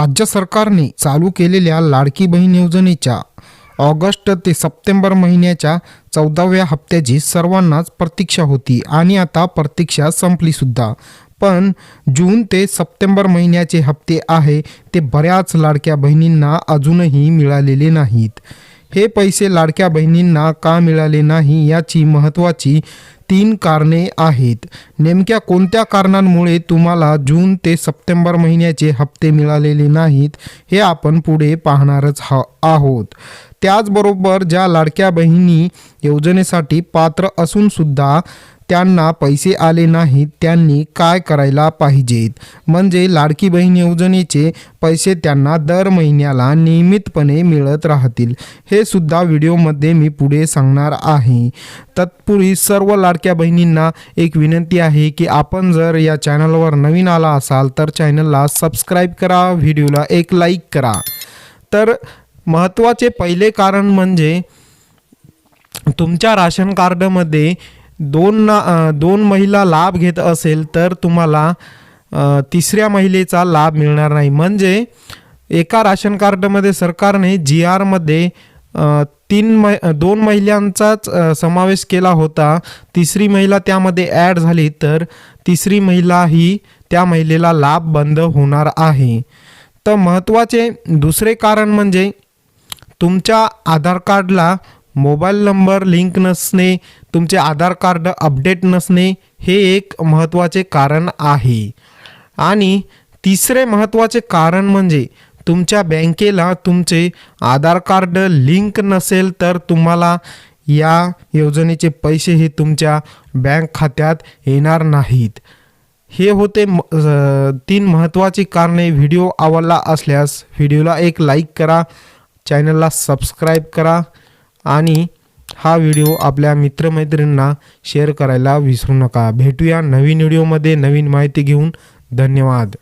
राज्य सरकारने चालू केलेल्या लाडकी बहीण योजनेच्या ऑगस्ट ते सप्टेंबर महिन्याच्या चौदाव्या हप्त्याची सर्वांनाच प्रतीक्षा होती आणि आता प्रतीक्षा संपलीसुद्धा पण जून ते सप्टेंबर महिन्याचे हप्ते आहे ते बऱ्याच लाडक्या बहिणींना अजूनही मिळालेले नाहीत. हे पैसे लाडक्या बहिणींना का मिळाले नाही याची महत्त्वाची तीन कारणे आहेत. नेमक्या कोणत्या कारणांमुळे तुम्हाला जून ते सप्टेंबर महिन्याचे हप्ते मिळालेले नाहीत हे आपण पुढे पाहणारच हा आहोत. त्याचबरोबर ज्या लाडक्या बहिणी योजनेसाठी पात्र असूनसुद्धा त्यांना पैसे आले नाहीत त्यांनी काय करायला पाहिजेत? म्हणजे लाडकी बहीण योजनेचे पैसे त्यांना दर महिन्याला नियमितपणे मिळत राहतील. हे सुद्धा व्हिडिओमध्ये मी पुढे सांगणार आहे. तत्पूर्वी सर्व लाडक्या बहिणींना एक विनंती आहे की आपण जर या चॅनलवर नवीन आला असाल तर चॅनलला सबस्क्राईब करा व्हिडिओला एक लाईक करा. तर महत्त्वाचे पहिले कारण म्हणजे तुमच्या राशन कार्डमध्ये दोन ना दोन महिला लाभ घेत असेल तर तुम्हाला तिसऱ्या महिलेचा लाभ मिळणार नाही. म्हणजे एका राशन कार्डमध्ये सरकारने जी आरमध्ये तीन मै दोन महिलांचाच समावेश केला होता. तिसरी महिला त्यामध्ये ॲड झाली तर तिसरी महिला ही त्या महिलेला लाभ बंद होणार आहे. तर महत्त्वाचे दुसरे कारण म्हणजे तुमच्या आधार कार्डला मोबाईल नंबर लिंक नसणे तुमचे आधार कार्ड अपडेट नसणे हे एक महत्त्वाचे कारण आहे. आणि तिसरे महत्त्वाचे कारण म्हणजे तुमच्या बँकेला तुमचे आधार कार्ड लिंक नसेल तर तुम्हाला या योजनेचे पैसे हे तुमच्या बँक खात्यात येणार नाहीत. हे होते म- तीन महत्त्वाची कारणे. व्हिडिओ आवडला असल्यास व्हिडिओला एक लाईक करा चॅनलला सबस्क्राईब करा. आणि हा व्हिडिओ आपल्या मित्रमैत्रिणींना शेअर करायला विसरू नका. भेटूया नवीन व्हिडिओमध्ये नवीन माहिती घेऊन. धन्यवाद.